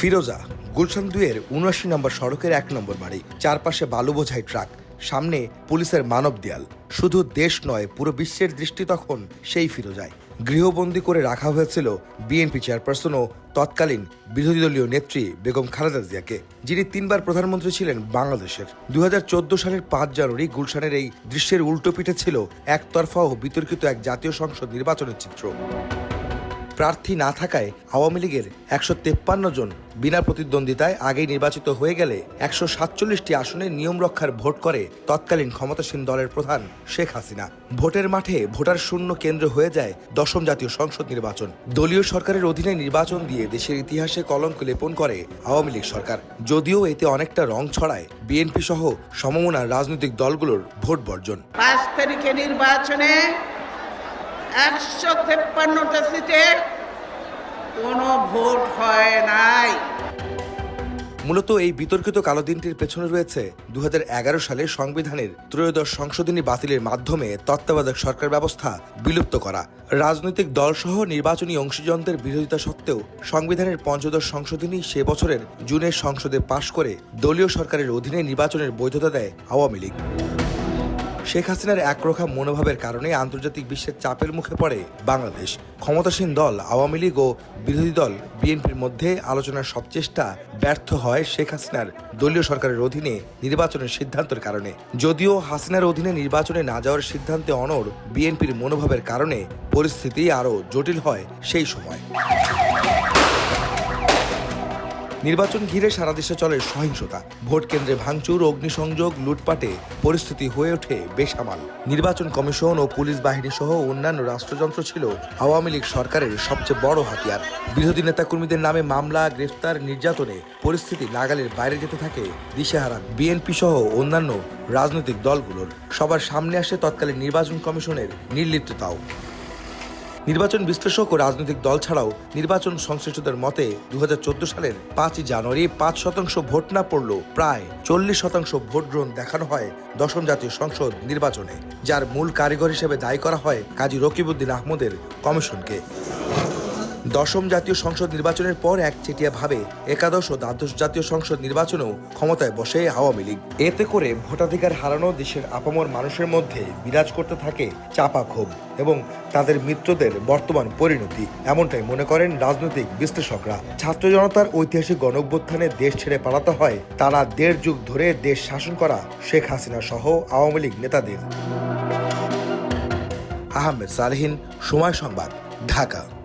ফিরোজা, গুলশান দুয়ের উনআশি নম্বর সড়কের এক নম্বর বাড়ি, চারপাশে বালু বোঝাই ট্রাক, সামনে পুলিশের মানব দেয়াল। শুধু দেশ নয়, পুরো বিশ্বের দৃষ্টি তখন সেই ফিরোজায়। গৃহবন্দী করে রাখা হয়েছিল বিএনপি চেয়ারপারসন ও তৎকালীন বিরোধী দলীয় নেত্রী বেগম খালেদা জিয়াকে, যিনি তিনবার প্রধানমন্ত্রী ছিলেন বাংলাদেশের। দু হাজার চোদ্দ সালের পাঁচ জানুয়ারি গুলশানের এই দৃশ্যের উল্টো পিঠে ছিল একতরফা ও বিতর্কিত এক জাতীয় সংসদ নির্বাচনের চিত্র। প্রার্থী না থাকায় আওয়ামী লীগের একশো তেপ্পান্ন জন বিনা প্রতিদ্বন্দ্বিতায় আগেই নির্বাচিত হয়ে গেলে একশো সাতচল্লিশটি আসনে নিয়ম রক্ষার ভোট করে তৎকালীন ক্ষমতাসীন দলের প্রধান শেখ হাসিনা। ভোটের মাঠে ভোটার শূন্য কেন্দ্র হয়ে যায় দশম জাতীয় সংসদ নির্বাচন। দলীয় সরকারের অধীনে নির্বাচন দিয়ে দেশের ইতিহাসে কলঙ্ক লেপন করে আওয়ামী লীগ সরকার। যদিও এতে অনেকটা রং ছড়ায় বিএনপি সহ সমমনা রাজনৈতিক দলগুলোর ভোট বর্জন। পাঁচ তারিখে নির্বাচনে একশো তেপ্পান্নটা সিটে কোনো ভোট হয় নাই। মূলত এই বিতর্কিত কালো দিনটির পেছনে রয়েছে দু হাজার এগারো সালে সংবিধানের ত্রয়োদশ সংশোধনী বাতিলের মাধ্যমে তত্ত্বাবধায়ক সরকার ব্যবস্থা বিলুপ্ত করা। রাজনৈতিক দলসহ নির্বাচনী অংশীজনদের বিরোধিতা সত্ত্বেও সংবিধানের পঞ্চদশ সংশোধনী সে বছরের জুনের সংসদে পাশ করে দলীয় সরকারের অধীনে নির্বাচনের বৈধতা দেয় আওয়ামী লীগ। শেখ হাসিনার একরোখা মনোভাবের কারণে আন্তর্জাতিক বিশ্বের চাপের মুখে পড়ে বাংলাদেশ। ক্ষমতাসীন দল, আওয়ামী লীগ ও বিরোধী দল বিএনপির মধ্যে আলোচনার সব চেষ্টা ব্যর্থ হয় শেখ হাসিনার দলীয় সরকারের অধীনে নির্বাচনের সিদ্ধান্তের কারণে। যদিও হাসিনার অধীনে নির্বাচনে না যাওয়ার সিদ্ধান্তে অনড় বিএনপির মনোভাবের কারণে পরিস্থিতি আরও জটিল হয় সেই সময়। নির্বাচন ঘিরে সারা দেশে চলে সহিংসতা। ভোট কেন্দ্রে ভাঙচুর, অগ্নিসংযোগ, লুটপাটে পরিস্থিতি হয়ে ওঠে বেসামাল। নির্বাচন কমিশন ও পুলিশ বাহিনী সহ অন্যান্য রাষ্ট্রযন্ত্র ছিল আওয়ামী লীগ সরকারের সবচেয়ে বড় হাতিয়ার। বিরোধী নেতাকর্মীদের নামে মামলা, গ্রেফতার, নির্যাতনে পরিস্থিতি নাগালের বাইরে যেতে থাকে দিশেহারা বিএনপি সহ অন্যান্য রাজনৈতিক দলগুলোর। সবার সামনে আসে তৎকালীন নির্বাচন কমিশনের নির্লিপ্ততাও। নির্বাচন বিশ্লেষক ও রাজনৈতিক দল ছাড়াও নির্বাচন সংশ্লিষ্টদের মতে দু হাজার চোদ্দ সালের পাঁচই জানুয়ারি পাঁচ শতাংশ ভোট না পড়লেও প্রায় চল্লিশ শতাংশ ভোট গ্রহণ দেখানো হয় দশম জাতীয় সংসদ নির্বাচনে, যার মূল কারিগর হিসেবে দায়ী করা হয় কাজী রকিবউদ্দিন আহমদের কমিশনকে। দশম জাতীয় সংসদ নির্বাচনের পর এক একচেটিয়াভাবে একাদশ ও দ্বাদশ জাতীয় সংসদ নির্বাচনেও ক্ষমতায় বসে আওয়ামী লীগ। এতে করে ভোটাধিকার হারানো দেশের আপামর মানুষের মধ্যে বিরাজ করতে থাকে চাপা ক্ষোভ এবং তাদের মিত্রদের বর্তমান পরিণতি। এমনটাই মনে করেন রাজনৈতিক বিশ্লেষকরা। ছাত্র জনতার ঐতিহাসিক গণঅভ্যুত্থানে দেশ ছেড়ে পালাতে হয় তারা দেড় যুগ ধরে দেশ শাসন করা শেখ হাসিনা সহ আওয়ামী লীগ নেতাদের। আহমেদ সালেহিন, সময় সংবাদ, ঢাকা।